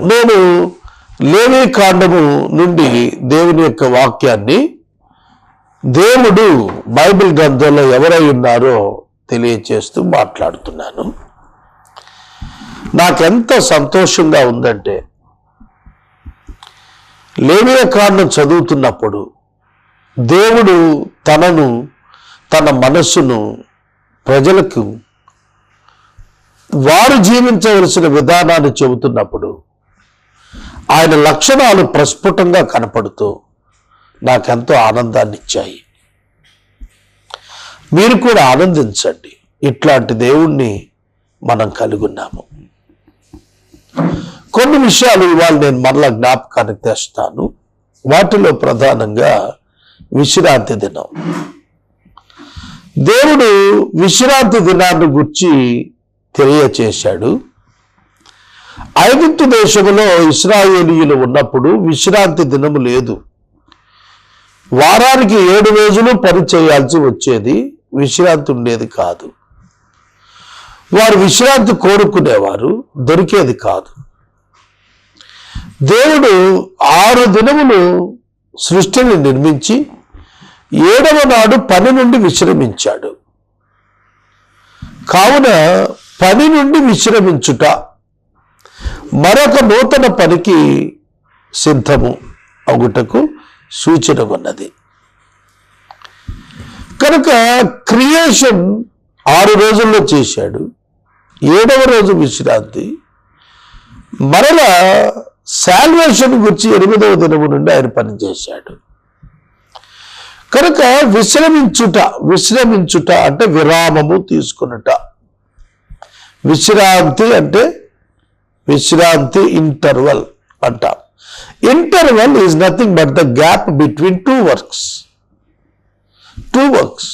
నేను లేవీ కాండము నుండి దేవుని యొక్క వాక్యాన్ని దేవుడు బైబిల్ గ్రంథంలో ఎవరై ఉన్నారో తెలియచేస్తూ మాట్లాడుతున్నాను. నాకెంత సంతోషంగా ఉందంటే లేవియ కాండం చదువుతున్నప్పుడు దేవుడు తనను తన మనస్సును ప్రజలకు వారు జీవించవలసిన విధానాన్ని చెబుతున్నప్పుడు ఆయన లక్షణాలు ప్రస్ఫుటంగా కనపడుతూ నాకెంతో ఆనందాన్ని ఇచ్చాయి మీరు కూడా ఆనందించండి. ఇట్లాంటి దేవుణ్ణి మనం కలుగున్నాము. కొన్ని విషయాలు ఇవాళ నేను మరలా జ్ఞాపకానికి తెస్తాను. వాటిలో ప్రధానంగా విశ్రాంతి దినం. దేవుడు విశ్రాంతి దినాన్ని గుర్చి తెలియచేశాడు. ఐగుప్తు దేశంలో ఇస్రాయేలీయులు ఉన్నప్పుడు విశ్రాంతి దినము లేదు. వారానికి ఏడు రోజులు పని చేయాల్సి వచ్చేది విశ్రాంతి ఉండేది కాదు. వారు విశ్రాంతి కోరుకునేవారు దొరికేది కాదు. దేవుడు ఆరు దినములు సృష్టిని నిర్మించి ఏడవ నాడు పని నుండి విశ్రమించాడు. కావున పని నుండి విశ్రమించుట మరొక నూతన పనికి సిద్ధము అగుటకు సూచన ఉన్నది. కనుక క్రియేషన్ ఆరు రోజుల్లో చేశాడు. ఏడవ రోజు విశ్రాంతి. మరలా శాల్వేషన్ గురించి ఎనిమిదవ దినము నుండి ఆయన పనిచేశాడు కనుక విశ్రమించుట విశ్రమించుట అంటే విరామము తీసుకునుట. విశ్రాంతి అంటే విశ్రాంతి ఇంటర్వల్ అంటారు interval is nothing but the gap between two works two works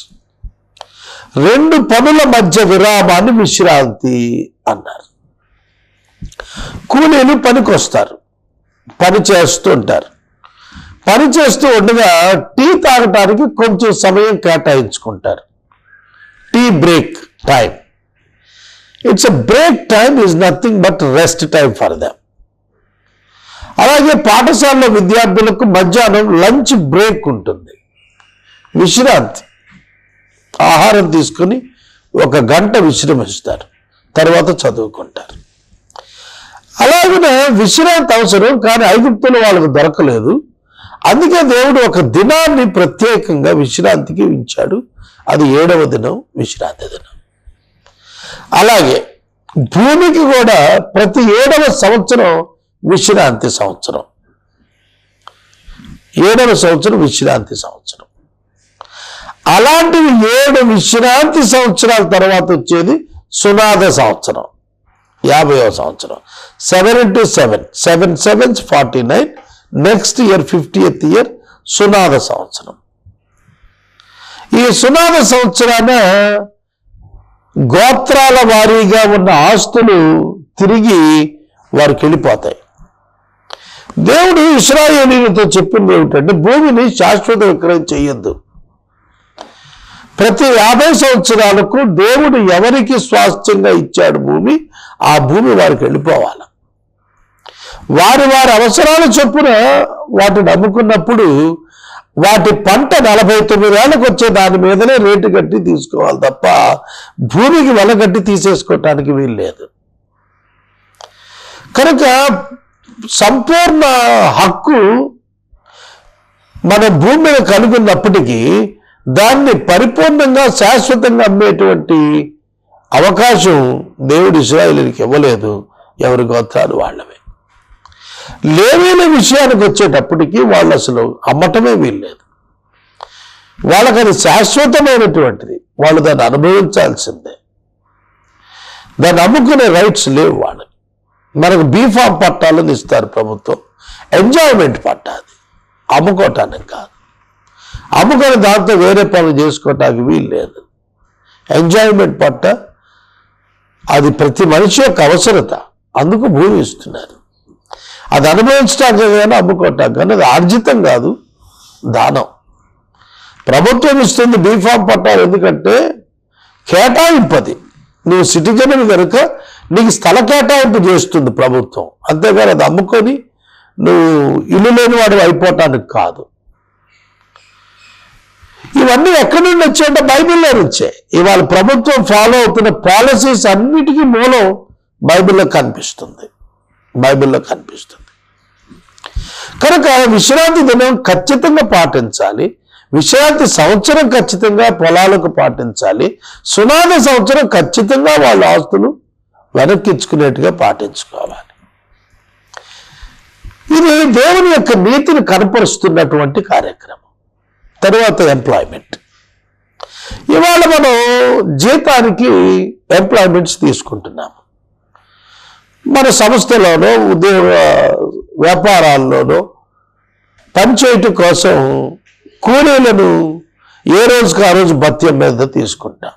రెండు పనుల మధ్య విరామాన్ని విశ్రాంతి అన్నారు. కూలీలు పనికి వస్తారు పని చేస్తుంటారు పని చేస్తూ ఉండగా టీ తాగటానికి కొంచెం సమయం కేటాయించుకుంటారు. Tea break time it's a break time is nothing but rest time for them అలాగే పాఠశాలలో విద్యార్థులకు మధ్యాహ్నం లంచ్ బ్రేక్ ఉంటుంది. విశ్రాంతి. ఆహారం తీసుకొని ఒక గంట విశ్రమిస్తారు. తర్వాత చదువుకుంటారు. అలాగనే విశ్రాంతి అవసరం కానీ ఐగుప్తులు వాళ్ళకు దొరకలేదు. అందుకే దేవుడు ఒక దినాన్ని ప్రత్యేకంగా విశ్రాంతికి ఉంచాడు. అది ఏడవ దినం విశ్రాంతి దినం. అలాగే భూమికి కూడా ప్రతి ఏడవ సంవత్సరం విశ్రాంతి సంవత్సరం. ఏడవ సంవత్సరం విశ్రాంతి సంవత్సరం. అలాంటివి ఏడు విశ్రాంతి సంవత్సరాల తర్వాత వచ్చేది సునాద సంవత్సరం. యాభైవ సంవత్సరం. Seven into seven. Seven sevens forty nine. Next year fifty year సునాద సంవత్సరం. ఈ సునాద సంవత్సరాన గోత్రాల వారీగా ఉన్న ఆస్తులు తిరిగి వారికి వెళ్ళిపోతాయి. దేవుడు ఇస్రాయేలీలతో చెప్పింది ఏమిటంటే భూమిని శాశ్వత విక్రయం చేయొద్దు. ప్రతి యాభై సంవత్సరాలకు దేవుడు ఎవరికి స్వాస్థ్యంగా ఇచ్చాడు భూమి ఆ భూమి వారికి వెళ్ళిపోవాలి. వారి వారి అవసరాల చొప్పున వాటిని అమ్ముకున్నప్పుడు వాటి పంట నలభై తొమ్మిది ఏళ్ళకి వచ్చే దాని మీదనే రేటు కట్టి తీసుకోవాలి తప్ప భూమికి వెల కట్టి తీసేసుకోవటానికి వీలు లేదు. కనుక సంపూర్ణ హక్కు మన భూమి మీద కలుగున్నప్పటికీ దాన్ని పరిపూర్ణంగా శాశ్వతంగా అమ్మేటువంటి అవకాశం దేవుడు ఇస్రాయేలీకి ఇవ్వలేదు. ఎవరి గోత్రాలు వాళ్ళవే. లేవీల విషయానికి వచ్చేటప్పటికి వాళ్ళు అసలు అమ్మటమే వీల్లేదు. వాళ్ళకి అది శాశ్వతమైనటువంటిది. వాళ్ళు దాన్ని అనుభవించాల్సిందే. దాన్ని అమ్ముకునే రైట్స్ లేవు వాళ్ళకి. మనకు బీఫామ్ పట్టాలను ఇస్తారు ప్రభుత్వం. ఎంజాయ్మెంట్ పట్టా అది. అమ్ముకోవటానికి కాదు. అమ్ముకొని దాంతో వేరే పనులు చేసుకోవటానికి వీలు లేదు ఎంజాయ్మెంట్ పట్ట అది ప్రతి మనిషి యొక్క అవసరత. అందుకు భూమి ఇస్తున్నారు. అది అనుభవించటానికి కానీ అమ్ముకోవటానికి కానీ అది ఆర్జితం కాదు దానం. ప్రభుత్వం ఇస్తుంది బీఫామ్ పట్టాలు ఎందుకంటే కేటాయింపది. నువ్వు సిటిజన్ కనుక నీకు స్థల కేటాయింపు చేస్తుంది ప్రభుత్వం. అంతేగాని అది అమ్ముకొని నువ్వు ఇల్లు లేని వాడు అయిపోవటానికి కాదు. ఇవన్నీ ఎక్కడి నుండి వచ్చాయంటే బైబిల్లో నుంచే. ఇవాళ ప్రభుత్వం ఫాలో అవుతున్న పాలసీస్ అన్నిటికీ మూలం బైబిల్లో కనిపిస్తుంది. బైబిల్లో కనిపిస్తుంది. కనుక విశ్రాంతి దినం ఖచ్చితంగా పాటించాలి. విశ్రాంతి సంవత్సరం ఖచ్చితంగా పొలాలకు పాటించాలి. సునాద సంవత్సరం ఖచ్చితంగా వాళ్ళ ఆస్తులు వెనక్కించుకునేట్టుగా పాటించుకోవాలి. ఇది దేవుని యొక్క నీతిని కనపరుస్తున్నటువంటి కార్యక్రమం. తరువాత ఎంప్లాయ్మెంట్. ఇవాళ మనం జీతానికి ఎంప్లాయ్మెంట్స్ తీసుకుంటున్నాము. మన సంస్థలోనో ఉద్యోగ వ్యాపారాల్లోనో పనిచేయటం కోసం కూలీలను ఏ రోజుకి ఆ రోజు భత్యం మీద తీసుకుంటాం.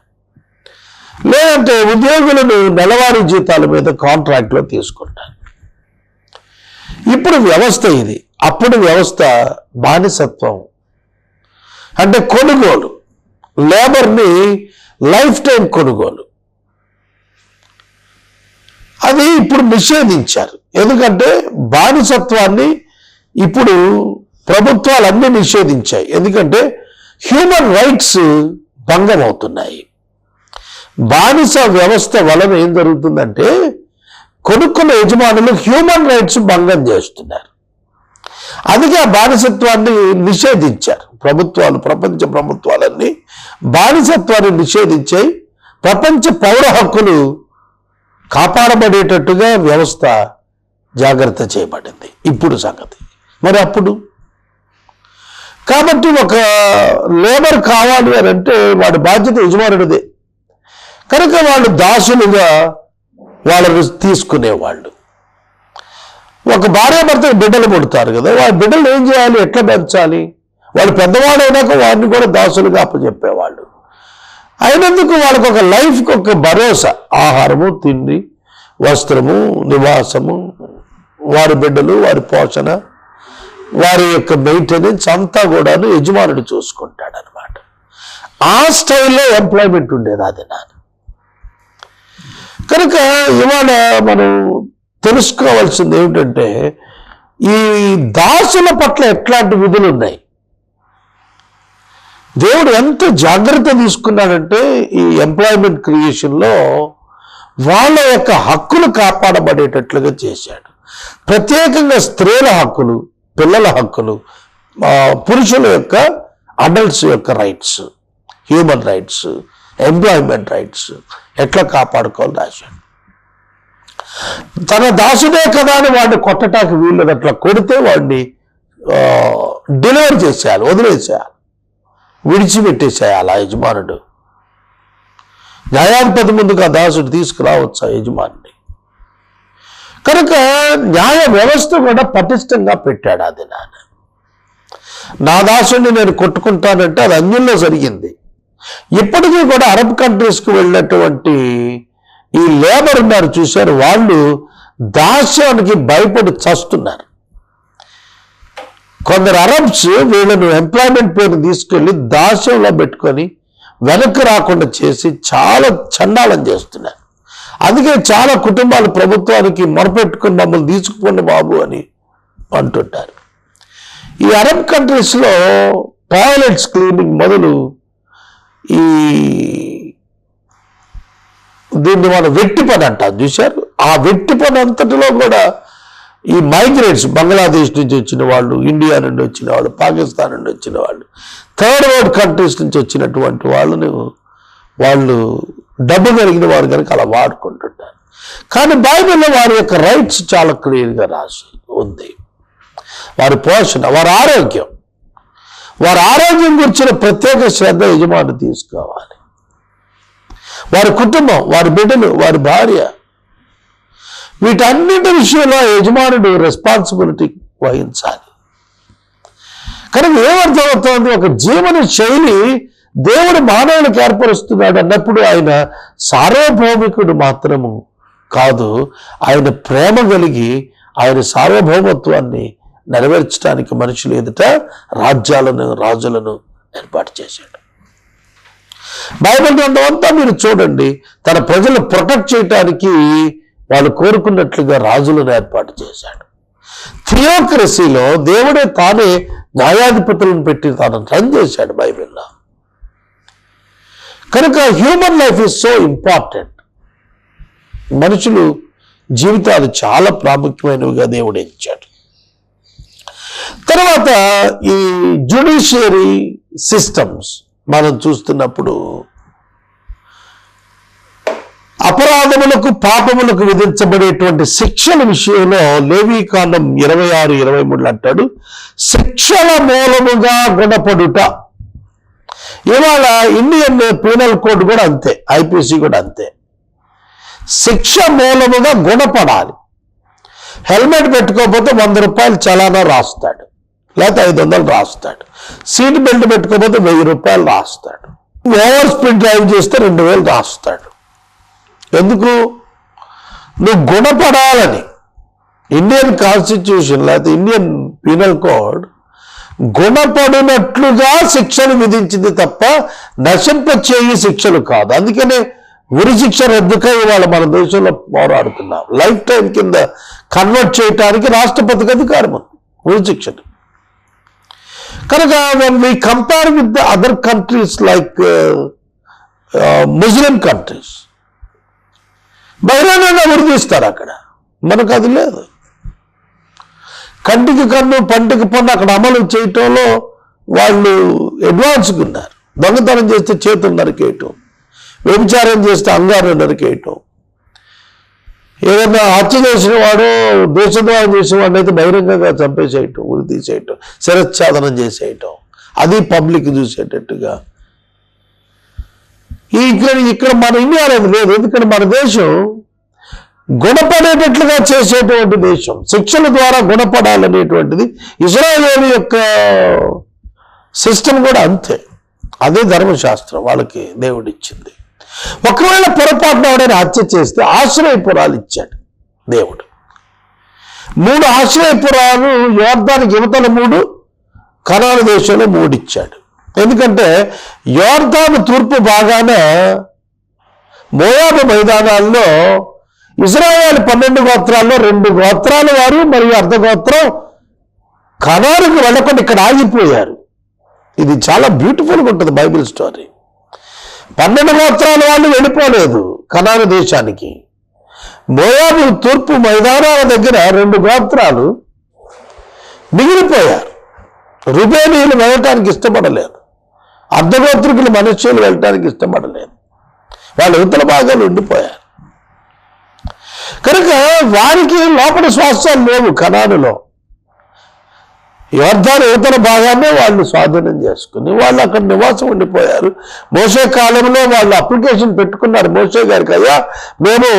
లేదంటే ఉద్యోగులను నెలవారీ జీతాల మీద కాంట్రాక్ట్లో తీసుకుంటాను ఇప్పుడు వ్యవస్థ ఇది. అప్పుడు వ్యవస్థ బానిసత్వం. అంటే కొనుగోలు. లేబర్ని లైఫ్ టైం కొనుగోలు. అది ఇప్పుడు నిషేధించారు. ఎందుకంటే బానిసత్వాన్ని ఇప్పుడు ప్రభుత్వాలన్నీ నిషేధించాయి. ఎందుకంటే హ్యూమన్ రైట్స్ భంగం అవుతున్నాయి బానిస వ్యవస్థ వలన ఏం జరుగుతుందంటే కొనుక్కున్న యజమానులు హ్యూమన్ రైట్స్ భంగం చేస్తున్నారు. అందుకే ఆ బానిసత్వాన్ని నిషేధించారు. ప్రభుత్వాలు ప్రపంచ ప్రభుత్వాలన్నీ బానిసత్వాన్ని నిషేధించాయి. ప్రపంచ పౌర హక్కులు కాపాడబడేటట్టుగా వ్యవస్థ జాగ్రత్త చేయబడింది. ఇప్పుడు సంగతి. మరి అప్పుడు? కాబట్టి ఒక లేబర్ కావాలి అని అంటే వాడి బాధ్యత యజమానుడిదే. కనుక వాళ్ళు దాసులుగా వాళ్ళని తీసుకునేవాళ్ళు. ఒక భార్యాభర్తకు బిడ్డలు పుడతారు కదా వాళ్ళ బిడ్డలు ఏం చేయాలి? ఎట్లా పెంచాలి? వాళ్ళు పెద్దవాడు అయినాక కూడా దాసులుగా అప్పచెప్పేవాళ్ళు. అయినందుకు వాళ్ళకు ఒక లైఫ్కి ఒక భరోసా. ఆహారము తిండి వస్త్రము నివాసము వారి బిడ్డలు వారి పోషణ వారి యొక్క మెయింటెనెన్స్ అంతా కూడాను యజమానుడు చూసుకుంటాడు అనమాట ఆ స్టైల్లో ఎంప్లాయ్మెంట్ ఉండేది అది నాన్న కనుక ఇవాళ మనం తెలుసుకోవాల్సింది ఏమిటంటే ఈ దాసుల పట్ల ఎట్లాంటి విధులు ఉన్నాయి దేవుడు ఎంత జాగ్రత్త తీసుకున్నాడంటే ఈ ఎంప్లాయ్మెంట్ క్రియేషన్లో వాళ్ళ యొక్క హక్కులు కాపాడబడేటట్లుగా చేశాడు. ప్రత్యేకంగా స్త్రీల హక్కులు పిల్లల హక్కులు పురుషుల యొక్క అడల్ట్స్ యొక్క rights human rights employment rights ఎట్లా కాపాడుకోవాలి రాశాడు. తన దాసుడే కదా అని వాడిని కొట్టడానికి వీళ్ళు అట్లా కొడితే వాడిని డెలివర్ చేసేయాలి వదిలేసేయాలి. విడిచిపెట్టేసేయాలి ఆ యజమానుడు? న్యాయాధిపతి ముందుకు ఆ దాసుడు తీసుకురావచ్చు ఆ యజమానిని కనుక న్యాయ వ్యవస్థ కూడా పటిష్టంగా పెట్టాడు అది నాన్న నా దాసుడిని నేను కొట్టుకుంటానంటే అది అన్యుల్లో జరిగింది. ఇప్పటికీ కూడా అరబ్ కంట్రీస్కి వెళ్ళినటువంటి ఈ లేబర్ ఉన్నారు చూశారు వాళ్ళు దాస్యానికి భయపడి చస్తున్నారు. కొందరు అరబ్స్ వీళ్ళను ఎంప్లాయ్మెంట్ పేరు తీసుకెళ్ళి దాస్యంలో పెట్టుకొని వెనక్కి రాకుండా చేసి చాలా చండాలం చేస్తున్నారు. అందుకే చాలా కుటుంబాలు ప్రభుత్వానికి మొరపెట్టుకుని మమ్మల్ని తీసుకుపోండి బాబు అని అంటుంటారు. ఈ అరబ్ కంట్రీస్లో టాయిలెట్స్ క్లీనింగ్ మొదలు ఈ దీన్ని మనం వెట్టి పని అంటాం. చూశారు? ఆ వెట్టి పని అంతటిలో కూడా ఈ మైగ్రేట్స్ బంగ్లాదేశ్ నుంచి వచ్చిన వాళ్ళు ఇండియా నుండి వచ్చిన వాళ్ళు పాకిస్తాన్ నుండి వచ్చిన వాళ్ళు థర్డ్ వరల్డ్ కంట్రీస్ నుంచి వచ్చినటువంటి వాళ్ళని వాళ్ళు డబ్బు కలిగిన వారు కనుక అలా వాడుకుంటుంటారు. కానీ బైబిల్లో వారి యొక్క రైట్స్ చాలా క్లియర్గా రాసి ఉంది. వారి పోషణ వారి ఆరోగ్యం. వారి ఆరోగ్యం గురించిన ప్రత్యేక శ్రద్ధ యజమాని తీసుకోవాలి. వారి కుటుంబం వారి బిడ్డలు వారి భార్య వీటన్నిటి విషయంలో యజమానుడు రెస్పాన్సిబిలిటీ వహించాలి. కనుక ఏమర్థమవుతోంది ఒక జీవన శైలి దేవుడు మానవులకు ఏర్పరుస్తున్నాడు అన్నప్పుడు ఆయన సార్వభౌమికుడు మాత్రము కాదు ఆయన ప్రేమ కలిగి ఆయన సార్వభౌమత్వాన్ని నెరవేర్చడానికి మనుషులు ఎదుట రాజ్యాలను రాజులను ఏర్పాటు చేశాడు. బైబిల్ గ్రంథం అంతా మీరు చూడండి తన ప్రజలు ప్రొటెక్ట్ చేయటానికి వాళ్ళు కోరుకున్నట్లుగా రాజులను ఏర్పాటు చేశాడు. థియోక్రసీలో దేవుడే తానే న్యాయాధిపతులను పెట్టి తాను రన్ చేశాడు బైబిల్లో. కనుక human life is so important. మనుషులు జీవితాలు చాలా ప్రాముఖ్యమైనవిగా దేవుడు ఇచ్చాడు. తర్వాత ఈ జ్యుడిషియరీ సిస్టమ్స్ మనం చూస్తున్నప్పుడు అపరాధములకు పాపములకు విధించబడేటువంటి శిక్షల విషయంలో లేవీకాండం ఇరవై ఆరు ఇరవై మూడు అంటాడు శిక్షల మూలముగా గుణపడుట. ఇవాళ ఇండియన్ పీనల్ కోడ్ కూడా అంతే ఐపీసీ కూడా అంతే. శిక్ష మూలముగా గుణపడాలి. హెల్మెట్ పెట్టుకోకపోతే వంద రూపాయలు చలానా రాస్తాడు లేకపోతే ఐదు వందలు రాస్తాడు. సీట్ బెల్ట్ పెట్టుకోకపోతే వెయ్యి రూపాయలు రాస్తాడు. ఓవర్ స్పీడ్ డ్రైవ్ చేస్తే రెండు వేలు రాస్తాడు. ఎందుకు? నువ్వు గుణపడాలని. ఇండియన్ కాన్స్టిట్యూషన్ లేకపోతే ఇండియన్ పీనల్ కోడ్ గుణపడినట్లుగా శిక్షలు విధించింది తప్ప నశింపచేయి శిక్షలు కాదు. అందుకనే ఉరి శిక్ష రద్దుకై ఇవాళ మన దేశంలో పోరాడుతున్నాం. లైఫ్ టైం కింద కన్వర్ట్ చేయటానికి రాష్ట్రపతికి అధికారం ఉంది ఉరి శిక్షను. కనుక when we compare with the other countries like uh, uh countries Muslim countries బహిరంగంగా అక్కడ. మనకు అది లేదు. కంటికి కన్ను పంటికి పన్ను అక్కడ అమలు చేయటంలో వాళ్ళు అడ్వాన్స్గా ఉన్నారు. దొంగతనం చేస్తే చేతులు నరికేయటం వ్యభిచారం చేస్తే అంగారం నరికేయటం. ఏదైనా హత్య చేసిన వాడు దేశద్రోహం చేసిన వాడిని అయితే బహిరంగంగా చంపేసేయటం ఉరి తీసేయటం శిరచ్ఛాదనం చేసేయటం. అది పబ్లిక్ చూసేటట్టుగా. ఇక్కడ ఇక్కడ మన ఇండియాలో లేదు. ఎందుకంటే మన దేశం గుణపడేటట్లుగా చేసేటువంటి దేశం. శిక్షల ద్వారా గుణపడాలనేటువంటిది ఇజ్రాయేల్ యొక్క సిస్టమ్ కూడా అంతే. అదే ధర్మశాస్త్రం వాళ్ళకి దేవుడిచ్చింది. ఒకవేళ పొరపాటున ఎవడైనా హత్య చేస్తే ఆశ్రయపురాలు ఇచ్చాడు దేవుడు. మూడు ఆశ్రయపురాలు యోర్ధానికి యువతల మూడు కనాల దేశంలో మూడు ఇచ్చాడు ఎందుకంటే యోర్ధాను తూర్పు బాగానే మోయాబు మైదానాల్లో ఇజ్రాయేల్ పన్నెండు గోత్రాల్లో రెండు గోత్రాల వారు మరియు అర్ధ గోత్రం వెళ్ళకుండా ఇక్కడ ఆగిపోయారు. ఇది చాలా బ్యూటిఫుల్గా ఉంటుంది బైబిల్ స్టోరీ. పన్నెండు గోత్రాల వాళ్ళు వెళ్ళిపోలేదు కనాను దేశానికి. మోయాబు తూర్పు మైదానాల దగ్గర రెండు గోత్రాలు మిగిలిపోయారు. రుబేనీయులు వెళ్ళటానికి ఇష్టపడలేదు. అర్ధగోత్రికులు మనుష్యులు వెళ్ళటానికి ఇష్టపడలేదు. వాళ్ళు ఇతర భాగాలు ఉండిపోయారు. కనుక వారికి లోపల శ్వాసాలు లేవు కణానులో యోర్ధాను యువతల భాగాన్ని వాళ్ళు స్వాధీనం చేసుకుని వాళ్ళు అక్కడ నివాసం ఉండిపోయారు. మోసే కాలంలో వాళ్ళు అప్లికేషన్ పెట్టుకున్నారు. మోసే గారికి అయ్యా మేము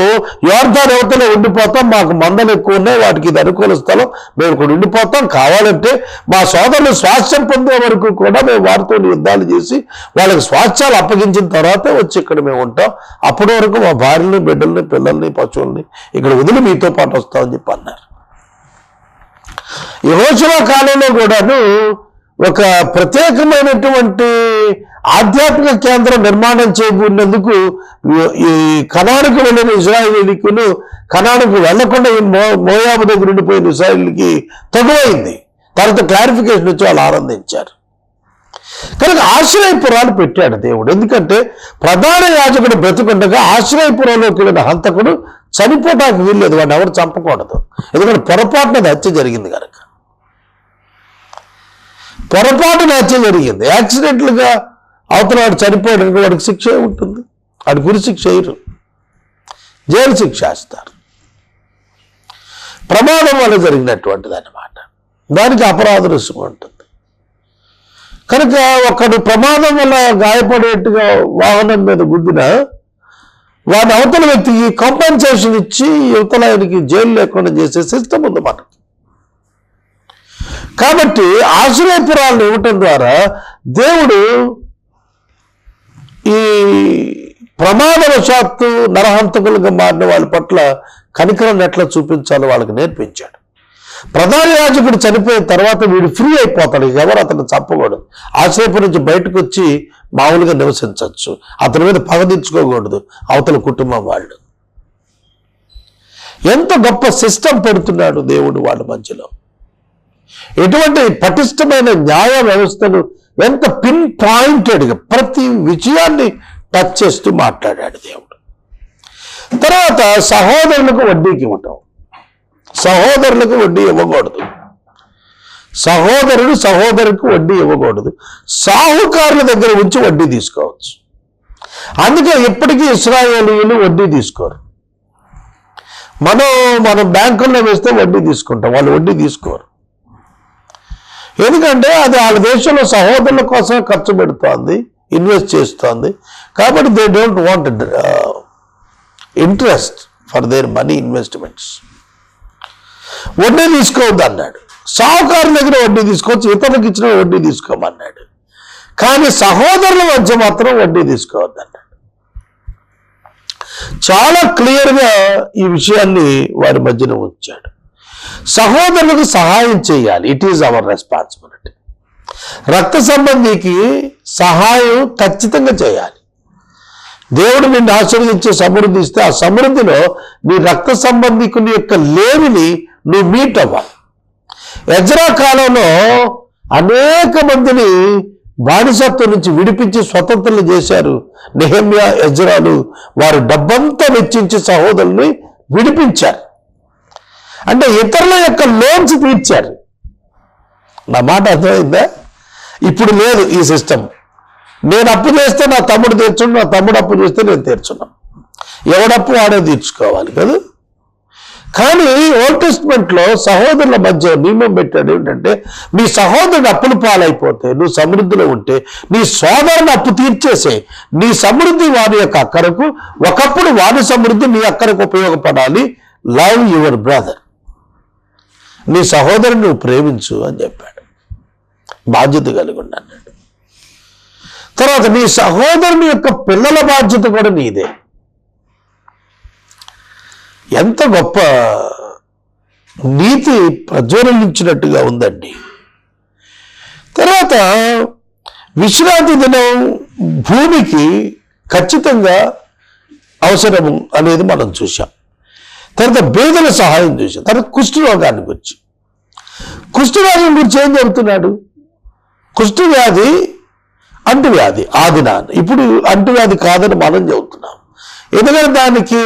యోర్ధాన్ యువతలో ఉండిపోతాం. మాకు మందలు ఎక్కువ ఉన్నాయి. వాటికి ఇది అనుకూల స్థలం. మేము ఇక్కడ ఉండిపోతాం. కావాలంటే మా సోదరులు స్వాస్థ్యం పొందే వరకు కూడా మేము వారితో యుద్ధాలు చేసి వాళ్ళకి స్వాస్థ్యాలు అప్పగించిన తర్వాత వచ్చి ఇక్కడ మేము ఉంటాం. అప్పటి వరకు మా భార్యని బిడ్డల్ని పిల్లల్ని పశువుల్ని ఇక్కడ వదిలి మీతో పాటు వస్తామని చెప్పి అన్నారు. యహోశివ కాలంలో కూడాను ఒక ప్రత్యేకమైనటువంటి ఆధ్యాత్మిక కేంద్రం నిర్మాణం చేయబడినందుకు ఈ కణానికి వెళ్ళిన ఇజ్రాయిలీకును కణానికి వెళ్ళకుండా ఈ మో మోయాబు దగ్గర ఉండిపోయిన ఇజ్రాయిల్కి తగువైంది తర్వాత క్లారిఫికేషన్ వచ్చి వాళ్ళు ఆనందించారు. కనుక ఆశ్రయపురాలు పెట్టాడు దేవుడు. ఎందుకంటే ప్రధాన యాజకుడు బ్రతుకుండగా ఆశ్రయపురంలోకి వెళ్ళిన హంతకుడు చనిపోవటానికి వీల్లేదు వాడిని ఎవరు చంపకూడదు. ఎందుకంటే పొరపాటున హత్య జరిగింది కనుక. పొరపాటున హత్య జరిగింది. యాక్సిడెంట్లుగా అవతల వాడు చనిపోయాడు వాడికి శిక్ష ఉంటుంది వాడి గురి శిక్ష వేయరు. జైలు శిక్ష వేస్తారు. ప్రమాదం వల్ల జరిగినటువంటిది అన్నమాట దానికి అపరాధ రుసుము ఉంటుంది. కనుక ఒకడు ప్రమాదం వల్ల గాయపడేట్టుగా వాహనం మీద గుద్దిన వాడి అవతల వ్యక్తికి కాంపన్సేషన్ ఇచ్చి యువతల ఆయనకి జైలు లేకుండా చేసే సిస్టమ్ ఉంది మనకి కాబట్టి ఆశ్రయపురాలను ఇవ్వటం ద్వారా దేవుడు ఈ ప్రమాదవశాత్తు నరహంతకులుగా మారిన వాళ్ళ పట్ల కనికరం ఎట్లా చూపించాలో వాళ్ళకి నేర్పించాడు. ప్రధాన యాజకుడు చనిపోయిన తర్వాత వీడు ఫ్రీ అయిపోతాడు. ఎవరు అతను చంపకూడదు. ఆశ్రయపు నుంచి బయటకు వచ్చి మామూలుగా నివసించవచ్చు. అతని మీద పగదించుకోకూడదు అవతల కుటుంబం వాళ్ళు. ఎంత గొప్ప సిస్టమ్ పెడుతున్నాడు దేవుడు వాళ్ళ మధ్యలో. ఎటువంటి పటిష్టమైన న్యాయ వ్యవస్థను ఎంత పిన్ పాయింటెడ్గా ప్రతి విజయాన్ని టచ్ చేస్తూ మాట్లాడాడు దేవుడు. తర్వాత సహోదరులకు వడ్డీకి ఇవ్వటం. సహోదరులకు వడ్డీ ఇవ్వకూడదు. సహోదరుడు సహోదరుకు వడ్డీ ఇవ్వకూడదు. సాహుకారుల దగ్గర ఉంచి వడ్డీ తీసుకోవచ్చు. అందుకే ఇప్పటికీ ఇస్రాయేలీలు వడ్డీ తీసుకోరు. మనం మనం బ్యాంకుల్లో వేస్తే వడ్డీ తీసుకుంటాం. వాళ్ళు వడ్డీ తీసుకోరు. ఎందుకంటే అది వాళ్ళ దేశంలో సహోదరుల కోసం ఖర్చు పెడుతోంది ఇన్వెస్ట్ చేస్తోంది. కాబట్టి they don't want interest for their money investments వడ్డీ తీసుకోవద్దు అన్నాడు సాహుకారు దగ్గర వడ్డీ తీసుకోవచ్చు ఇతరులకు ఇచ్చిన వడ్డీ తీసుకోమన్నాడు. కానీ సహోదరుల మధ్య మాత్రం వడ్డీ తీసుకోవద్దన్నాడు. చాలా క్లియర్గా ఈ విషయాన్ని వారి మధ్యన ఉంచాడు. సహోదరులకు సహాయం చేయాలి. ఇట్ ఈజ్ అవర్ రెస్పాన్సిబిలిటీ రక్త సంబంధికి సహాయం ఖచ్చితంగా చేయాలి. దేవుడు నిన్ను ఆశీర్వదించే సమృద్ధి ఇస్తే ఆ సమృద్ధిలో నీ రక్త సంబంధికుని యొక్క లేమిని నువ్వు మీట్ అవ్వాలి. ఎజ్రా కాలంలో అనేక మందిని బానిసత్వం నుంచి విడిపించి స్వతంత్రులు చేశారు. నెహమ్యా ఎజ్రాలు వారు డబ్బంతా వెచ్చించి సహోదరుల్ని విడిపించారు. అంటే ఇతరుల యొక్క లోన్స్ తీర్చారు. నా మాట అర్థమైందా? ఇప్పుడు లేదు ఈ సిస్టమ్. నేను అప్పు చేస్తే నా తమ్ముడు తీర్చుడు నా తమ్ముడు అప్పు చేస్తే నేను తీర్చున్నాను ఎవడప్పు వాడే తీర్చుకోవాలి కదా? కానీ ఓల్డ్ టెస్ట్మెంట్లో సహోదరుల మధ్య నియమం పెట్టాడు ఏంటంటే నీ సహోదరుడు అప్పులు పాలైపోతే నువ్వు సమృద్ధిలో ఉంటే నీ సోదరుని అప్పు తీర్చేసే నీ సమృద్ధి వారి యొక్క అక్కరకు ఒకప్పుడు వారి సమృద్ధి నీ అక్కరకు ఉపయోగపడాలి. Love your brother. నీ సహోదరుని నువ్వు ప్రేమించు అని చెప్పాడు. బాధ్యత కలిగి ఉన్నాడు. తర్వాత నీ సహోదరుని యొక్క పిల్లల బాధ్యత కూడా నీదే. ఎంత గొప్ప నీతి ప్రజ్వలించినట్టుగా ఉందండి. తర్వాత విశ్రాంతి దినం భూమికి ఖచ్చితంగా అవసరము అనేది మనం చూసాం తర్వాత బేదల సహాయం చూసాం తర్వాత కుష్ఠరోగాన్ని గురించి కుష్ఠరోగం గురించి ఏం జరుగుతున్నాడు కుష్ఠవ్యాధి అంటువ్యాధి ఆదినాన్ ఇప్పుడు అంటువ్యాధి కాదని మనం చెబుతున్నాం. ఎందుకంటే దానికి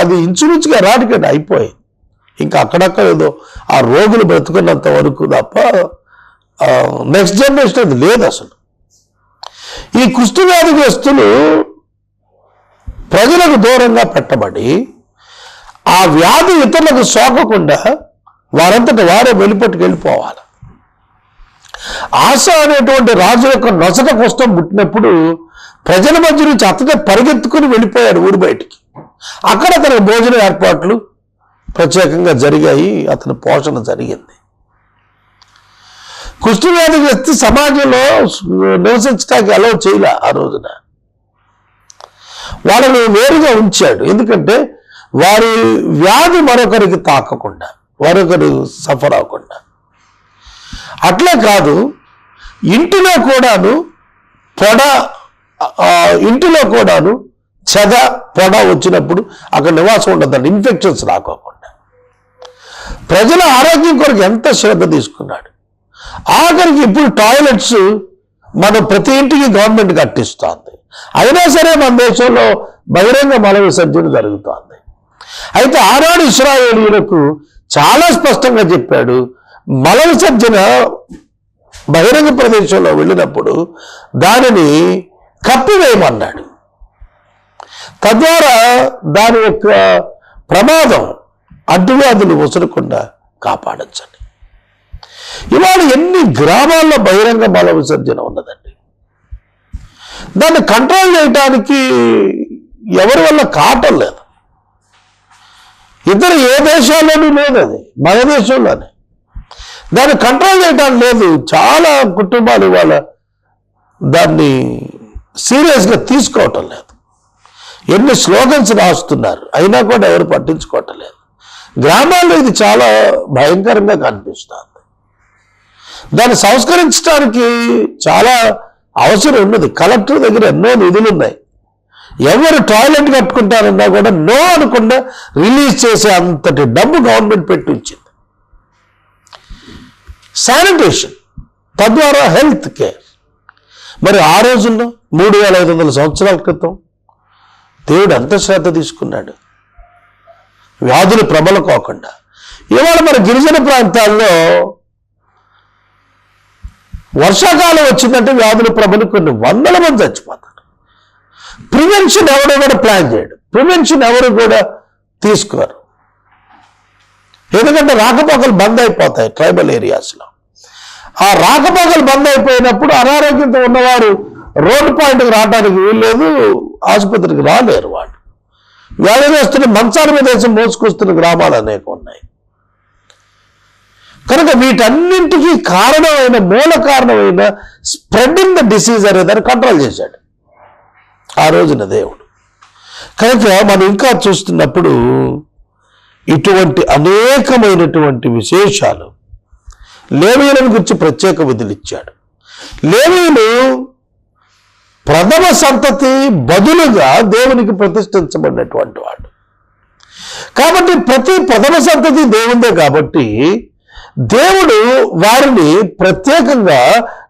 అది ఇన్సూరెన్స్గా రాడికేట్ అయిపోయింది. ఇంకా అక్కడక్కడ ఏదో ఆ రోగులు బ్రతుకున్నంత వరకు తప్ప నెక్స్ట్ జనరేషన్ అది లేదు అసలు. ఈ కుష్ఠవ్యాధిగ్రస్తులు ప్రజలకు దూరంగా పెట్టబడి ఆ వ్యాధి ఇతరులకు సోకకుండా వారంతట వారే వెలుపట్టుకు వెళ్ళిపోవాలి. ఆశ అనేటువంటి రాజు యొక్క నొసట కుష్టం పుట్టినప్పుడు ప్రజల మధ్య నుంచి అతనే పరిగెత్తుకుని వెళ్ళిపోయాడు ఊరి బయటికి. అక్కడ అతని భోజన ఏర్పాట్లు ప్రత్యేకంగా జరిగాయి అతని పోషణ జరిగింది. కుష్ఠవ్యాధిగ్రస్తి సమాజంలో నివసించడానికి అలౌ చేయలే ఆ రోజున. వాళ్ళని వేరుగా ఉంచాడు. ఎందుకంటే వారి వ్యాధి మరొకరికి తాకకుండా మరొకరు సఫర్ అవ్వకుండా. అట్లే కాదు ఇంటిలో కూడాను పొడ ఇంటిలో కూడాను చెద పొడ వచ్చినప్పుడు అక్కడ నివాసం ఉండదండి. ఇన్ఫెక్షన్స్ రాకోకుండా. ప్రజల ఆరోగ్యం కొరకు ఎంత శ్రద్ధ తీసుకున్నాడు. ఆఖరికి ఇప్పుడు టాయిలెట్స్ మన ప్రతి ఇంటికి గవర్నమెంట్ కట్టిస్తోంది. అయినా సరే మన దేశంలో బహిరంగ మల విసర్జన జరుగుతోంది. అయితే ఆనాడు ఇస్రాయేలీలకు చాలా స్పష్టంగా చెప్పాడు మల విసర్జన బహిరంగ ప్రదేశంలో వెళ్ళినప్పుడు దానిని కప్పివేయమన్నాడు. తద్వారా దాని యొక్క ప్రమాదం అడ్డువ్యాధులు వసరకుండా కాపాడచ్చండి ఇవాళ ఎన్ని గ్రామాల్లో బహిరంగ మల విసర్జన ఉన్నదండి. దాన్ని కంట్రోల్ చేయటానికి ఎవరి వల్ల కావటం లేదు. ఇతర ఏ దేశాల్లోనూ లేదు అది. మన దేశంలోనే. దాన్ని కంట్రోల్ చేయటం లేదు. చాలా కుటుంబాలు ఇవాళ దాన్ని సీరియస్గా తీసుకోవటం లేదు. ఎన్ని స్లోగన్స్ రాస్తున్నారు అయినా కూడా ఎవరు పట్టించుకోవటం లేదు. గ్రామాల్లో ఇది చాలా భయంకరంగా కనిపిస్తుంది. దాన్ని సంస్కరించడానికి చాలా అవసరం ఉన్నది. కలెక్టర్ దగ్గర ఎన్నో నిధులు ఉన్నాయి. ఎవరు టాయిలెట్ కట్టుకుంటారన్నా కూడా నో అనకుండా రిలీజ్ చేసే అంతటి డబ్బు గవర్నమెంట్ పెట్టి ఉంచింది శానిటేషన్ తద్వారా హెల్త్ కేర్. మరి ఆ రోజుల్లో మూడు వేల ఐదు వందల సంవత్సరాల క్రితం దేవుడు ఎంత శ్రద్ధ తీసుకున్నాడు. వ్యాధులు ప్రబలకోకుండా. ఇవాళ మన గిరిజన ప్రాంతాల్లో వర్షాకాలం వచ్చిందంటే వ్యాధులు ప్రబలి కొన్ని వందల మంది చచ్చిపోతారు. ప్రివెన్షన్ ఎవరు కూడా ప్లాన్ చేయడు. ప్రివెన్షన్ ఎవరు కూడా తీసుకోరు. ఎందుకంటే రాకపోకలు బంద్ అయిపోతాయి ట్రైబల్ ఏరియాస్లో. ఆ రాకపోకలు బంద్ అయిపోయినప్పుడు అనారోగ్యంతో ఉన్నవారు రోడ్డు పాయింట్కి రావడానికి వీల్లేదు ఆసుపత్రికి రాలేరు వాళ్ళు. వ్యాధిగ్రస్తుని మంచాల మీద వేసి మోసుకొస్తున్న గ్రామాలు అనేక ఉన్నాయి. కనుక వీటన్నింటికీ కారణమైన మూల కారణమైన స్ప్రెడింగ్ ద డిసీజ్ అనేదాన్ని కంట్రోల్ చేశాడు. ఆ రోజున దేవుడు. కనుక మనం ఇంకా చూస్తున్నప్పుడు ఇటువంటి అనేకమైనటువంటి విశేషాలు లేవీలను గురించి ప్రత్యేక విధులు ఇచ్చాడు. లేవీలు ప్రథమ సంతతి బదులుగా దేవునికి ప్రతిష్ఠించబడినటువంటి వాడు. కాబట్టి ప్రతి ప్రథమ సంతతి దేవుందే కాబట్టి దేవుడు వారిని ప్రత్యేకంగా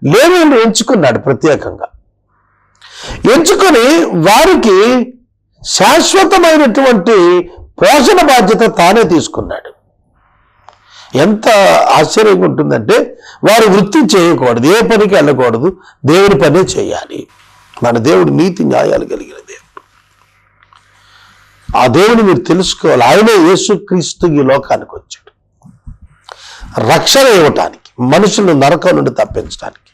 లేవీయులు ఎంచుకున్నాడు ప్రత్యేకంగా. ఎంచుకొని వారికి శాశ్వతమైనటువంటి పోషణ బాధ్యత తానే తీసుకున్నాడు. ఎంత ఆశ్చర్యంగా ఉంటుందంటే వారు వృత్తి చేయకూడదు ఏ పనికి వెళ్ళకూడదు దేవుని పనే చేయాలి. మన దేవుడు నీతి న్యాయాలు కలిగిన దేవుడు. ఆ దేవుని మీరు తెలుసుకోవాలి. ఆయనే యేసుక్రీస్తు ఈ లోకానికి వచ్చాడు. రక్షణ ఇవ్వటానికి మనుషులను నరకం నుండి తప్పించడానికి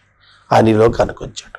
ఆయన ఈ లోకానికి వచ్చాడు.